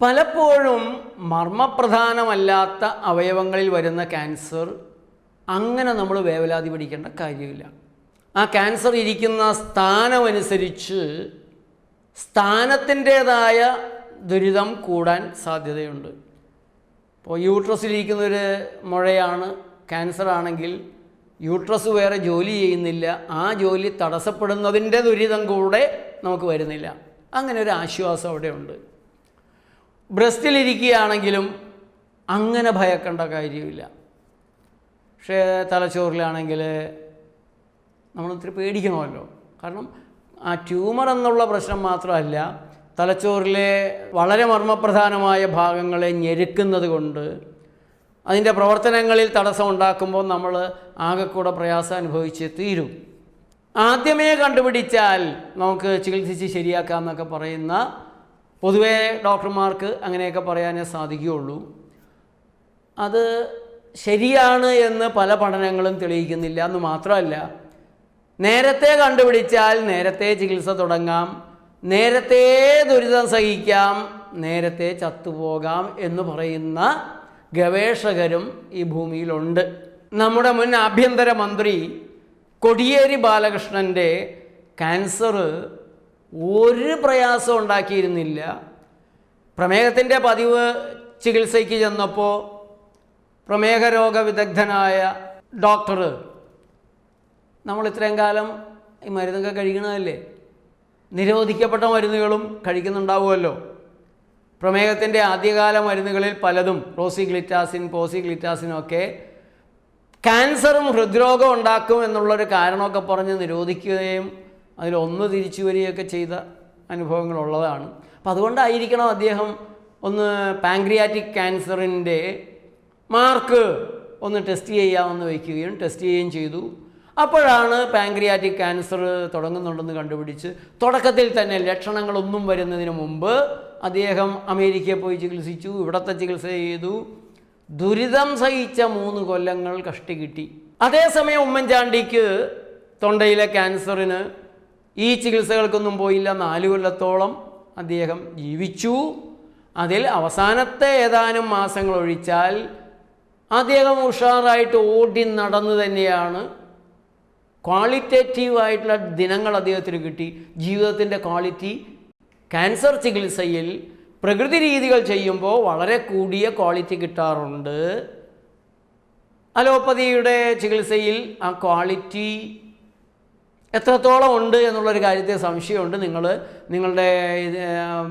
പലപ്പോഴും മർമ്മപ്രധാനമല്ലാത്ത അവയവങ്ങളിൽ വരുന്ന ക്യാൻസർ അങ്ങനെ നമ്മൾ വേവലാതി പിടിക്കേണ്ട കാര്യമില്ല. ആ ക്യാൻസർ ഇരിക്കുന്ന സ്ഥാനമനുസരിച്ച് സ്ഥാനത്തിന്റേതായ ദുരിതം കൂടാൻ സാധ്യതയുണ്ട്. ഇപ്പോൾ യൂട്രസിലിരിക്കുന്നൊരു മുഴയാണ് ക്യാൻസർ ആണെങ്കിൽ യൂട്രസ് വേറെ ജോലി ചെയ്യുന്നില്ല. ആ ജോലി തടസ്സപ്പെടുന്നതിന്റെ ദുരിതം കൂടെ നമുക്ക് വരുന്നില്ല. അങ്ങനെ ഒരു ആശ്വാസം അവിടെ ഉണ്ട് ബ്രസ്റ്റിലിരിക്കുകയാണെങ്കിലും അങ്ങനെ ഭയക്കേണ്ട കാര്യമില്ല. പക്ഷേ തലച്ചോറിലാണെങ്കിൽ നമ്മൾ ഒത്തിരി പേടിക്കണമല്ലോ. കാരണം ആ ട്യൂമർ എന്നുള്ള പ്രശ്നം മാത്രമല്ല തലച്ചോറിലെ വളരെ മർമ്മപ്രധാനമായ ഭാഗങ്ങളെ ഞെരുക്കുന്നത് കൊണ്ട് അതിന്റെ പ്രവർത്തനങ്ങളിൽ തടസ്സം ഉണ്ടാക്കുമ്പോൾ നമ്മൾ ആകെക്കൂടെ പ്രയാസം അനുഭവിച്ച് തീരും. ആദ്യമേ കണ്ടുപിടിച്ചാൽ നമുക്ക് ചികിത്സിച്ച് ശരിയാക്കാമെന്നൊക്കെ പറയുന്ന പൊതുവേ ഡോക്ടർമാർക്ക് അങ്ങനെയൊക്കെ പറയാനേ സാധിക്കുകയുള്ളൂ. അത് ശരിയാണ് എന്ന് പല പഠനങ്ങളും തെളിയിക്കുന്നില്ല എന്ന് മാത്രമല്ല നേരത്തെ കണ്ടുപിടിച്ചാൽ നേരത്തെ ചികിത്സ തുടങ്ങാം നേരത്തെ ദുരിതം സഹിക്കാം നേരത്തെ ചത്തുപോകാം എന്ന് പറയുന്ന ഗവേഷകരും ഈ ഭൂമിയിലുണ്ട്. നമ്മുടെ മുൻ ആഭ്യന്തര മന്ത്രി കൊടിയേരി ബാലകൃഷ്ണന്റെ ക്യാൻസർ ഒരു പ്രയാസം ഉണ്ടാക്കിയിരുന്നില്ല. പ്രമേഹത്തിന്റെ പതിവ് ചികിത്സയ്ക്ക് ചെന്നപ്പോൾ പ്രമേഹ രോഗ വിദഗ്ധനായ ഡോക്ടർ നമ്മൾ ഇത്രയും കാലം ഈ മരുന്നൊക്കെ കഴിക്കണതല്ലേ? നിരോധിക്കപ്പെട്ട മരുന്നുകളും കഴിക്കുന്നുണ്ടാവുമല്ലോ. പ്രമേഹത്തിന്റെ ആദ്യകാല മരുന്നുകളിൽ പലതും റോസിഗ്ലിറ്റാസിൻ പോസിഗ്ലിറ്റാസിനൊക്കെ ക്യാൻസറും ഹൃദ്രോഗം ഉണ്ടാക്കും എന്നുള്ളൊരു കാരണമൊക്കെ പറഞ്ഞ് നിരോധിക്കുകയും അതിലൊന്ന് തിരിച്ചു വരികയൊക്കെ ചെയ്ത അനുഭവങ്ങളുള്ളതാണ്. അപ്പം അതുകൊണ്ടായിരിക്കണം അദ്ദേഹം ഒന്ന് പാങ്ക്രിയാറ്റിക് ക്യാൻസറിന്റെ മാർക്ക് ഒന്ന് ടെസ്റ്റ് ചെയ്യാമെന്ന് വയ്ക്കുകയും ടെസ്റ്റ് ചെയ്യുകയും ചെയ്തു. അപ്പോഴാണ് പാങ്ക്രിയാറ്റിക് ക്യാൻസർ തുടങ്ങുന്നുണ്ടെന്ന് കണ്ടുപിടിച്ച് തുടക്കത്തിൽ തന്നെ ലക്ഷണങ്ങളൊന്നും വരുന്നതിന് മുമ്പ് അദ്ദേഹം അമേരിക്കയിൽ പോയി ചികിത്സിച്ചു ഇവിടത്തെ ചികിത്സ ചെയ്തു. ദുരിതം സഹിച്ച മൂന്ന് കൊല്ലങ്ങൾ കഷ്ടി കിട്ടി. അതേസമയം ഉമ്മൻചാണ്ടിക്ക് തൊണ്ടയിലെ ക്യാൻസറിന് ഈ ചികിത്സകൾക്കൊന്നും പോയില്ല. നാല് കൊല്ലത്തോളം അദ്ദേഹം ജീവിച്ചു. അതിൽ അവസാനത്തെ ഏതാനും മാസങ്ങൾ ഒഴിച്ചാൽ അദ്ദേഹം ഉഷാറായിട്ട് ഓടി നടന്നു തന്നെയാണ്. ക്വാളിറ്റേറ്റീവ് ആയിട്ടുള്ള ദിനങ്ങൾ അദ്ദേഹത്തിന് കിട്ടി. ജീവിതത്തിന്റെ ക്വാളിറ്റി ക്യാൻസർ ചികിത്സയിൽ പ്രകൃതി രീതികൾ ചെയ്യുമ്പോൾ വളരെ കൂടിയ ക്വാളിറ്റി കിട്ടാറുണ്ട്. അലോപ്പതിയുടെ ചികിത്സയിൽ ആ ക്വാളിറ്റി എത്രത്തോളം ഉണ്ട് എന്നുള്ളൊരു കാര്യത്തെ സംശയമുണ്ട്. നിങ്ങൾ നിങ്ങളുടെ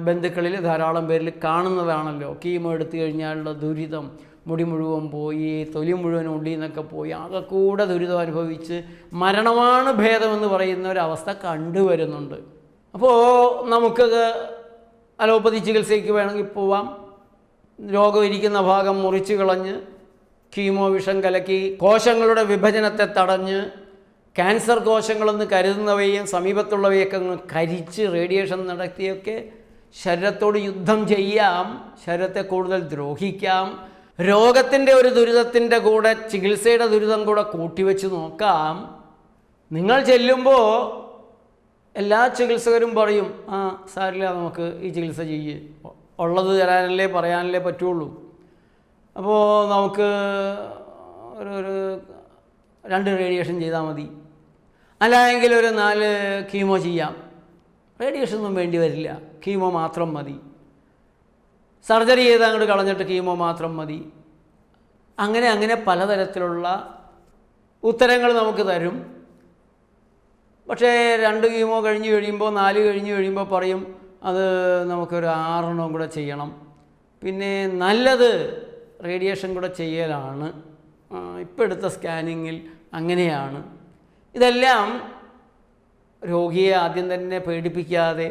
ബന്ധുക്കളിൽ ധാരാളം പേരിൽ കാണുന്നതാണല്ലോ. കീമോ എടുത്തു കഴിഞ്ഞാലുള്ള ദുരിതം മുടി മുഴുവൻ പോയി തൊലി മുഴുവൻ ഉള്ളി എന്നൊക്കെ പോയി. ആകെ കൂടെ ദുരിതം അനുഭവിച്ച് മരണമാണ് ഭേദമെന്ന് പറയുന്ന ഒരവസ്ഥ കണ്ടുവരുന്നുണ്ട് അപ്പോൾ നമുക്ക് അലോപ്പതി ചികിത്സയ്ക്ക് വേണമെങ്കിൽ പോവാം. രോഗം ഇരിക്കുന്ന ഭാഗം മുറിച്ച് കളഞ്ഞ് കീമോ വിഷം കലക്കി കോശങ്ങളുടെ വിഭജനത്തെ തടഞ്ഞ് ക്യാൻസർ കോശങ്ങളെന്ന് കരുതുന്നവയും സമീപത്തുള്ളവയൊക്കെ കരിച്ച് റേഡിയേഷൻ നടത്തിയൊക്കെ ശരീരത്തോട് യുദ്ധം ചെയ്യാം ശരീരത്തെ കൂടുതൽ ദ്രോഹിക്കാം രോഗത്തിന്റെ ഒരു ദുരിതത്തിന്റെ കൂടെ ചികിത്സയുടെ ദുരിതം കൂടെ കൂട്ടിവെച്ച് നോക്കാം. നിങ്ങൾ ചെല്ലുമ്പോൾ എല്ലാ ചികിത്സകരും പറയും ആ സാരില്ല നമുക്ക് ഈ ചികിത്സ ചെയ്യ്. ഉള്ളത് തരാനല്ലേ പറയാനല്ലേ പറ്റുള്ളൂ. അപ്പോൾ നമുക്ക് ഒരു ഒരു രണ്ട് റേഡിയേഷൻ ചെയ്താൽ മതി. അല്ല എങ്കിൽ ഒരു നാല് കീമോ ചെയ്യാം. റേഡിയേഷൻ ഒന്നും വേണ്ടി വരില്ല. കീമോ മാത്രം മതി. സർജറി ചെയ്ത് അങ്ങോട്ട് കളഞ്ഞിട്ട് കീമോ മാത്രം മതി. അങ്ങനെ അങ്ങനെ പലതരത്തിലുള്ള ഉത്തരങ്ങൾ നമുക്ക് തരും. പക്ഷേ രണ്ട് കീമോ കഴിഞ്ഞ് കഴിയുമ്പോൾ നാല് കഴിഞ്ഞ് കഴിയുമ്പോൾ പറയും അത് നമുക്കൊരു ആറെണ്ണം കൂടെ ചെയ്യണം. പിന്നെ നല്ലത് റേഡിയേഷൻ കൂടെ ചെയ്യലാണ്. ഇപ്പോൾ എടുത്ത സ്കാനിങ്ങിൽ അങ്ങനെയാണ്. ഇതെല്ലാം രോഗിയെ ആദ്യം തന്നെ പേടിപ്പിക്കാതെ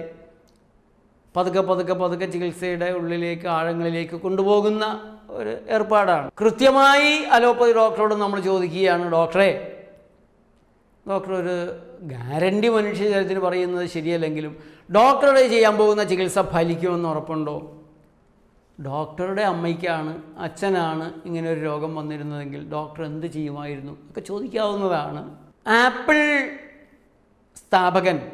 പതുക്കെ പതുക്കെ പതുക്കെ ചികിത്സയുടെ ഉള്ളിലേക്ക് ആഴങ്ങളിലേക്ക് കൊണ്ടുപോകുന്ന ഒരു ഏർപ്പാടാണ്. കൃത്യമായി അലോപ്പതി ഡോക്ടറോട് നമ്മൾ ചോദിക്കുകയാണ് ഡോക്ടറെ ഡോക്ടർ ഒരു ഗ്യാരണ്ടി മനുഷ്യചരത്തിന് പറയുന്നത് ശരിയല്ലെങ്കിലും ഡോക്ടറുടെ ചെയ്യാൻ പോകുന്ന ചികിത്സ ഫലിക്കുമെന്ന് ഉറപ്പുണ്ടോ? ഡോക്ടറുടെ അമ്മയ്ക്കാണ് അച്ഛനാണ് ഇങ്ങനെ ഒരു രോഗം വന്നിരുന്നതെങ്കിൽ ഡോക്ടർ എന്ത് ചെയ്യുമായിരുന്നു? ഒക്കെ ചോദിക്കാവുന്നതാണ്. ആപ്പിൾ സ്ഥാപകൻ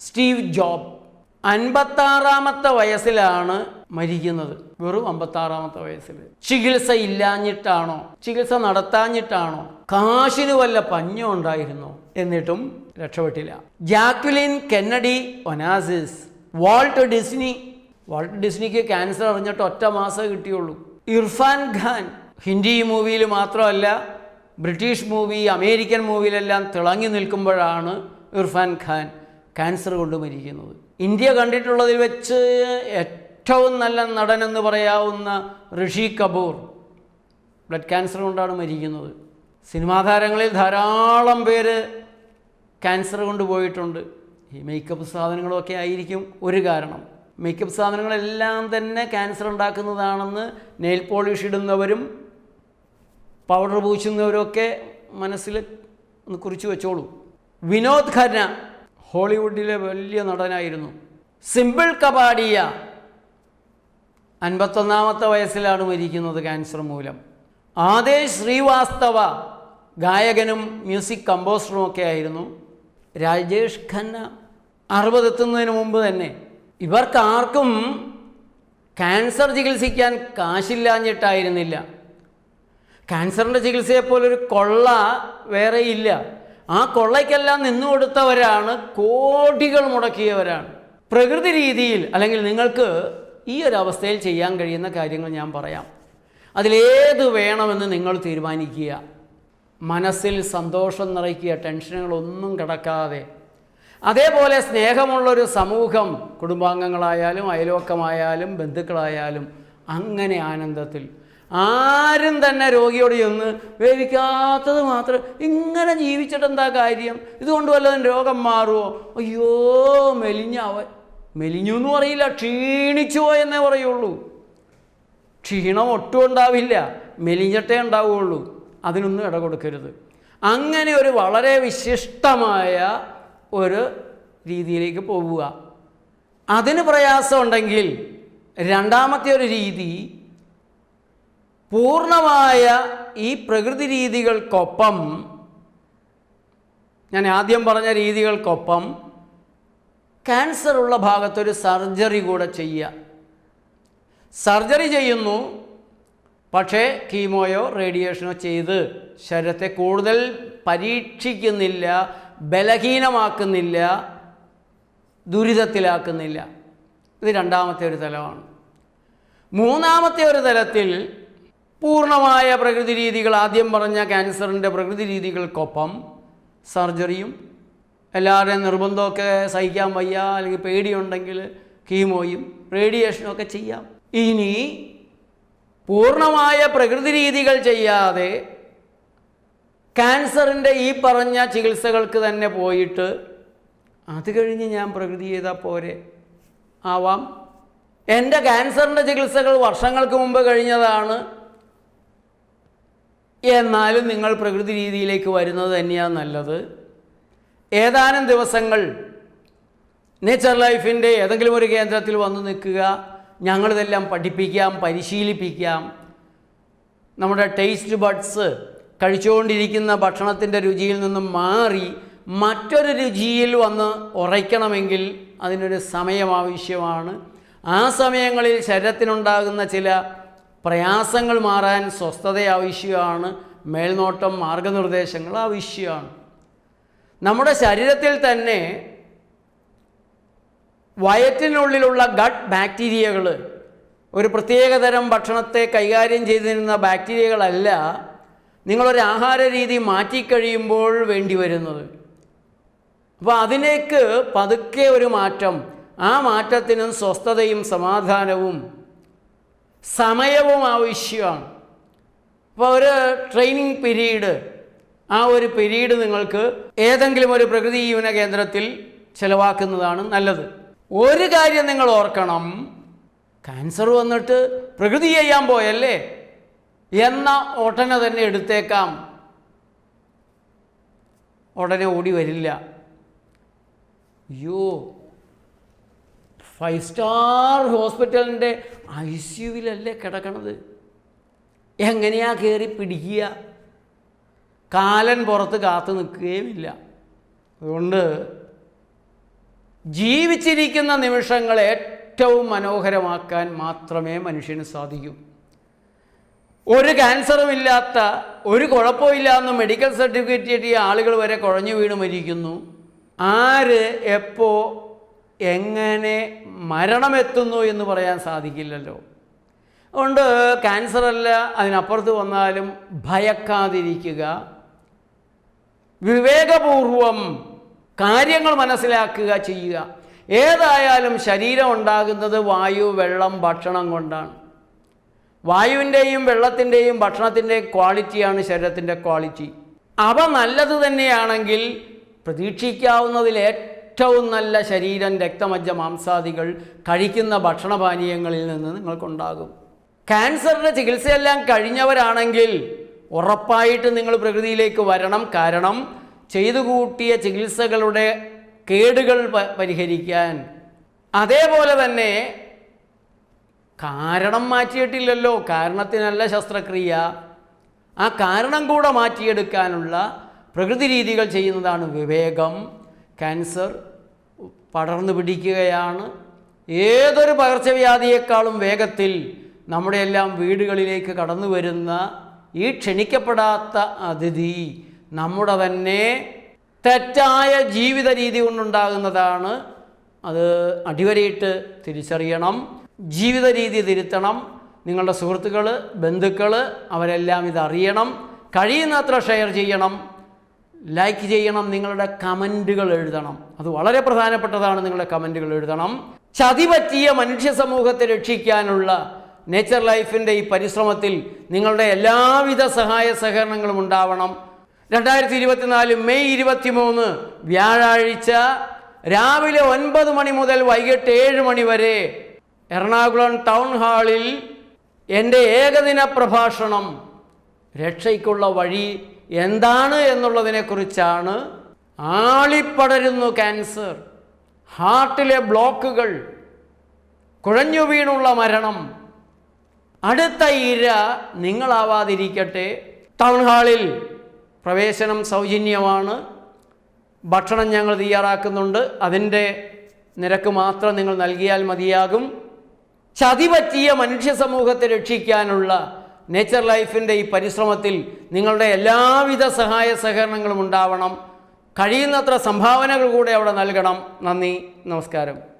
സ്റ്റീവ് ജോബ് അൻപത്താറാമത്തെ വയസ്സിലാണ് മരിക്കുന്നത്. വെറും അമ്പത്താറാമത്തെ വയസ്സിൽ ചികിത്സ ഇല്ലാഞ്ഞിട്ടാണോ? ചികിത്സ നടത്താഞ്ഞിട്ടാണോ? കാശിന് വല്ല പഞ്ഞോ ഉണ്ടായിരുന്നോ? എന്നിട്ടും രക്ഷപ്പെട്ടില്ല. Jacqueline Kennedy Onassis. Walt Disney. Walt ഡിസ്നിക്ക് cancer അറിഞ്ഞിട്ട് ഒറ്റ മാസം കിട്ടിയുള്ളൂ. ഇർഫാൻ ഖാൻ. ഹിന്ദി മൂവിയിൽ മാത്രമല്ല ബ്രിട്ടീഷ് മൂവി അമേരിക്കൻ മൂവിയിലെല്ലാം തിളങ്ങി നിൽക്കുമ്പോഴാണ് ഇർഫാൻ ഖാൻ ക്യാൻസർ കൊണ്ട് മരിക്കുന്നത്. ഇന്ത്യ കണ്ടിട്ടുള്ളതിൽ വെച്ച് ഏറ്റവും നല്ല നടൻ എന്ന് പറയാവുന്ന ഋഷി കപൂർ ബ്ലഡ് ക്യാൻസർ കൊണ്ടാണ് മരിക്കുന്നത്. സിനിമാ താരങ്ങളിൽ ധാരാളം പേര് ക്യാൻസർ കൊണ്ട് പോയിട്ടുണ്ട്. ഈ മേക്കപ്പ് സാധനങ്ങളൊക്കെ ആയിരിക്കും ഒരു കാരണം. മേക്കപ്പ് സാധനങ്ങളെല്ലാം തന്നെ ക്യാൻസർ ഉണ്ടാക്കുന്നതാണെന്ന് നെയിൽ പോളിഷ് ഇടുന്നവരും പൗഡർ പൂശുന്നവരൊക്കെ മനസ്സിൽ ഒന്ന് കുറിച്ച് വെച്ചോളൂ. വിനോദ് ഖന്ന ഹോളിവുഡിലെ വലിയ നടനായിരുന്നു. സിമ്പിൾ കപാഡിയ അൻപത്തൊന്നാമത്തെ വയസ്സിലാണ് മരിക്കുന്നത് ക്യാൻസർ മൂലം. ആദേശ് ശ്രീവാസ്തവ ഗായകനും മ്യൂസിക് കമ്പോസറും ഒക്കെ ആയിരുന്നു. രാജേഷ് ഖന്ന അറുപതെത്തുന്നതിന് മുമ്പ് തന്നെ. ഇവർക്കാർക്കും ക്യാൻസർ ചികിത്സിക്കാൻ കാശില്ലാഞ്ഞിട്ടായിരുന്നില്ല. ക്യാൻസറിന്റെ ചികിത്സയെപ്പോലൊരു കൊള്ള വേറെ ഇല്ല. ആ കൊള്ളയ്ക്കെല്ലാം നിന്നു കൊടുത്തവരാണ് കോടികൾ മുടക്കിയവരാണ്. പ്രകൃതി രീതിയിൽ അല്ലെങ്കിൽ നിങ്ങൾക്ക് ഈ ഒരു അവസ്ഥയിൽ ചെയ്യാൻ കഴിയുന്ന കാര്യങ്ങൾ ഞാൻ പറയാം. അതിലേത് വേണമെന്ന് നിങ്ങൾ തീരുമാനിക്കുക. മനസ്സിൽ സന്തോഷം നിറയ്ക്കുക ടെൻഷനുകളൊന്നും കിടക്കാതെ. അതേപോലെ സ്നേഹമുള്ളൊരു സമൂഹം കുടുംബാംഗങ്ങളായാലും അയൽവക്കമായാലും ബന്ധുക്കളായാലും അങ്ങനെ ആനന്ദത്തിൽ. ആരും തന്നെ രോഗിയോട് ചെന്ന് വേവിക്കാത്തത് മാത്രം ഇങ്ങനെ ജീവിച്ചിട്ട് എന്താ കാര്യം? ഇതുകൊണ്ട് വല്ലതും രോഗം മാറുമോ അയ്യോ മെലിഞ്ഞ അവൻ മെലിഞ്ഞു എന്ന് പറയില്ല ക്ഷീണിച്ചു പോയെന്നേ പറയുള്ളൂ. ക്ഷീണം ഒട്ടും ഉണ്ടാവില്ല മെലിഞ്ഞിട്ടേ ഉണ്ടാവുകയുള്ളൂ അതിനൊന്നും ഇട കൊടുക്കരുത്. അങ്ങനെ ഒരു വളരെ വിശിഷ്ടമായ ഒരു രീതിയിലേക്ക് പോവുക. അതിന് പ്രയാസമുണ്ടെങ്കിൽ രണ്ടാമത്തെ ഒരു രീതി പൂർണമായ ഈ പ്രകൃതി രീതികൾക്കൊപ്പം ഞാൻ ആദ്യം പറഞ്ഞ രീതികൾക്കൊപ്പം ക്യാൻസർ ഉള്ള ഭാഗത്തൊരു സർജറി കൂടെ ചെയ്യുക. സർജറി ചെയ്യുന്നു പക്ഷേ കീമോയോ റേഡിയേഷനോ ചെയ്ത് ശരീരത്തെ കൂടുതൽ പരീക്ഷിക്കുന്നില്ല ബലഹീനമാക്കുന്നില്ല ദുരിതത്തിലാക്കുന്നില്ല. ഇത് രണ്ടാമത്തെ ഒരു തലമാണ്. മൂന്നാമത്തെ ഒരു തലത്തിൽ പൂർണമായ പ്രകൃതി രീതികൾ. ആദ്യം പറഞ്ഞ ക്യാൻസറിന്റെ പ്രകൃതി രീതികൾക്കൊപ്പം സർജറിയും എല്ലാവരുടെയും നിർബന്ധമൊക്കെ സഹിക്കാൻ വയ്യ അല്ലെങ്കിൽ പേടിയുണ്ടെങ്കിൽ കീമോയും റേഡിയേഷനും ഒക്കെ ചെയ്യാം. ഇനി പൂർണമായ പ്രകൃതി രീതികൾ ചെയ്യാതെ ക്യാൻസറിന്റെ ഈ പറഞ്ഞ ചികിത്സകൾക്ക് തന്നെ പോയിട്ട് അത് കഴിഞ്ഞ് ഞാൻ പ്രകൃതി ചെയ്താൽ പോരെ. ആവാം. എന്റെ ക്യാൻസറിന്റെ ചികിത്സകൾ വർഷങ്ങൾക്ക് മുമ്പ് കഴിഞ്ഞതാണ്. എന്നാലും നിങ്ങൾ പ്രകൃതി രീതിയിലേക്ക് വരുന്നത് തന്നെയാണ് നല്ലത്. ഏതാനും ദിവസങ്ങൾ നേച്ചർ ലൈഫിന്റെ ഏതെങ്കിലും ഒരു കേന്ദ്രത്തിൽ വന്ന് നിൽക്കുക ഞങ്ങളിതെല്ലാം പഠിപ്പിക്കാം പരിശീലിപ്പിക്കാം. നമ്മുടെ ടേസ്റ്റ് ബഡ്സ് കഴിച്ചുകൊണ്ടിരിക്കുന്ന ഭക്ഷണത്തിന്റെ രുചിയിൽ നിന്നും മാറി മറ്റൊരു രുചിയിൽ വന്ന് ഉറയ്ക്കണമെങ്കിൽ അതിനൊരു സമയം ആവശ്യമാണ്. ആ സമയങ്ങളിൽ ശരീരത്തിനുണ്ടാകുന്ന ചില പ്രയാസങ്ങൾ മാറാൻ സ്വസ്ഥത ആവശ്യമാണ് മേൽനോട്ടം മാർഗനിർദ്ദേശങ്ങൾ ആവശ്യമാണ്. നമ്മുടെ ശരീരത്തിൽ തന്നെ വയറ്റിനുള്ളിലുള്ള ഗട്ട് ബാക്ടീരിയകൾ ഒരു പ്രത്യേകതരം ഭക്ഷണത്തെ കൈകാര്യം ചെയ്തിരുന്ന ബാക്ടീരിയകളല്ല നിങ്ങളൊരു ആഹാര രീതി മാറ്റിക്കഴിയുമ്പോൾ വേണ്ടി വരുന്നത്. അപ്പോൾ അതിലേക്ക് പതുക്കെ ഒരു മാറ്റം ആ മാറ്റത്തിനും സ്വസ്ഥതയും സമാധാനവും സമയവും ആവശ്യമാണ്. അപ്പോൾ ഒരു ട്രെയിനിങ് പീരീഡ് ആ ഒരു പിരീഡ് നിങ്ങൾക്ക് ഏതെങ്കിലും ഒരു പ്രകൃതി ജീവന കേന്ദ്രത്തിൽ ചിലവാക്കുന്നതാണ് നല്ലത്. ഒരു കാര്യം നിങ്ങൾ ഓർക്കണം ക്യാൻസർ വന്നിട്ട് പ്രകൃതി ചെയ്യാൻ പോയല്ലേ? എന്ന ഉടനെ തന്നെ എടുത്തേക്കാം. ഉടനെ ഓടി വരില്ല. അയ്യോ ഫൈവ് സ്റ്റാർ ഹോസ്പിറ്റലിന്റെ ഐ സി യുവിലല്ലേ കിടക്കണത്? എങ്ങനെയാ കയറി പിടിക്കുക? കാലൻ പുറത്ത് കാത്തു നിൽക്കുകയുമില്ല. അതുകൊണ്ട് ജീവിച്ചിരിക്കുന്ന നിമിഷങ്ങൾ ഏറ്റവും മനോഹരമാക്കാൻ മാത്രമേ മനുഷ്യന് സാധിക്കൂ. ഒരു ക്യാൻസറും ഇല്ലാത്ത ഒരു കുഴപ്പമില്ലാന്ന് മെഡിക്കൽ സർട്ടിഫിക്കറ്റ് കിട്ടിയ ആളുകൾ വരെ കുഴഞ്ഞു വീണ് മരിക്കുന്നു. ആര് എപ്പോ എങ്ങനെ മരണമെത്തുന്നു എന്ന് പറയാൻ സാധിക്കില്ലല്ലോ. അതുകൊണ്ട് ക്യാൻസറല്ല അതിനപ്പുറത്ത് വന്നാലും ഭയക്കാതിരിക്കുക. വിവേകപൂർവം കാര്യങ്ങൾ മനസ്സിലാക്കുക ചെയ്യുക. ഏതായാലും ശരീരം ഉണ്ടാകുന്നത് വായു വെള്ളം ഭക്ഷണം കൊണ്ടാണ്. വായുവിന്റെയും വെള്ളത്തിന്റെയും ഭക്ഷണത്തിന്റെയും ക്വാളിറ്റിയാണ് ശരീരത്തിന്റെ ക്വാളിറ്റി. അവ നല്ലത് തന്നെയാണെങ്കിൽ പ്രതീക്ഷിക്കാവുന്നതിൽ നല്ല ശരീരം രക്തമജ്ജ മാംസാദികൾ കഴിക്കുന്ന ഭക്ഷണപാനീയങ്ങളിൽ നിന്ന് നിങ്ങൾക്കുണ്ടാകും. ക്യാൻസറിന്റെ ചികിത്സയെല്ലാം കഴിഞ്ഞവരാണെങ്കിൽ ഉറപ്പായിട്ട് നിങ്ങൾ പ്രകൃതിയിലേക്ക് വരണം. കാരണം ചെയ്തു കൂട്ടിയ ചികിത്സകളുടെ കേടുകൾ പരിഹരിക്കാൻ. അതേപോലെ തന്നെ കാരണം മാറ്റിയിട്ടില്ലല്ലോ. കാരണത്തിനല്ല ശസ്ത്രക്രിയ. ആ കാരണം കൂടെ മാറ്റിയെടുക്കാനുള്ള പ്രകൃതി രീതികൾ ചെയ്യുന്നതാണ് വിവേകം. ക്യാൻസർ പടർന്നു പിടിക്കുകയാണ്. ഏതൊരു പകർച്ചവ്യാധിയേക്കാളും വേഗത്തിൽ നമ്മുടെ എല്ലാം വീടുകളിലേക്ക് കടന്നു വരുന്ന ഈ ക്ഷണിക്കപ്പെടാത്ത അതിഥി നമ്മുടെ തന്നെ തെറ്റായ ജീവിത രീതി കൊണ്ടുണ്ടാകുന്നതാണ്. അത് അടിവരയിട്ട് തിരിച്ചറിയണം. ജീവിത രീതി തിരുത്തണം. നിങ്ങളുടെ സുഹൃത്തുക്കൾ ബന്ധുക്കൾ അവരെല്ലാം ഇതറിയണം. കഴിയുന്നത്ര ഷെയർ ചെയ്യണം. ലൈക്ക് ചെയ്യണം നിങ്ങളുടെ കമന്റുകൾ എഴുതണം. അത് വളരെ പ്രധാനപ്പെട്ടതാണ് നിങ്ങളുടെ കമന്റുകൾ എഴുതണം. ചതി പറ്റിയ മനുഷ്യ സമൂഹത്തെ രക്ഷിക്കാനുള്ള നേച്ചർ ലൈഫിന്റെ ഈ പരിശ്രമത്തിൽ നിങ്ങളുടെ എല്ലാവിധ സഹായ സഹകരണങ്ങളും ഉണ്ടാവണം. രണ്ടായിരത്തി ഇരുപത്തിനാല് മെയ് ഇരുപത്തി മൂന്ന് വ്യാഴാഴ്ച രാവിലെ ഒൻപത് മണി മുതൽ വൈകിട്ട് ഏഴ് മണി വരെ എറണാകുളം ടൗൺ ഹാളിൽ എന്റെ ഏകദിന പ്രഭാഷണം രക്ഷയ്ക്കുള്ള വഴി എന്താണ് എന്നുള്ളതിനെക്കുറിച്ചാണ് ആളിപ്പടരുന്നു ക്യാൻസർ. ഹാർട്ടിലെ ബ്ലോക്കുകൾ കുഴഞ്ഞു വീണുള്ള മരണം. അടുത്ത ഇര നിങ്ങളാവാതിരിക്കട്ടെ. ടൗൺ ഹാളിൽ പ്രവേശനം സൗജന്യമാണ്. ഭക്ഷണം ഞങ്ങൾ തയ്യാറാക്കുന്നുണ്ട്. അതിന്റെ നിരക്ക് മാത്രം നിങ്ങൾ നൽകിയാൽ മതിയാകും. ചതി പറ്റിയ മനുഷ്യ സമൂഹത്തെ രക്ഷിക്കാനുള്ള നേച്ചർ ലൈഫിന്റെ ഈ പരിശ്രമത്തിൽ നിങ്ങളുടെ എല്ലാവിധ സഹായ സഹകരണങ്ങളും ഉണ്ടാവണം. കഴിയുന്നത്ര സംഭാവനകൾ കൂടെ അവിടെ നൽകണം. നന്ദി. നമസ്കാരം.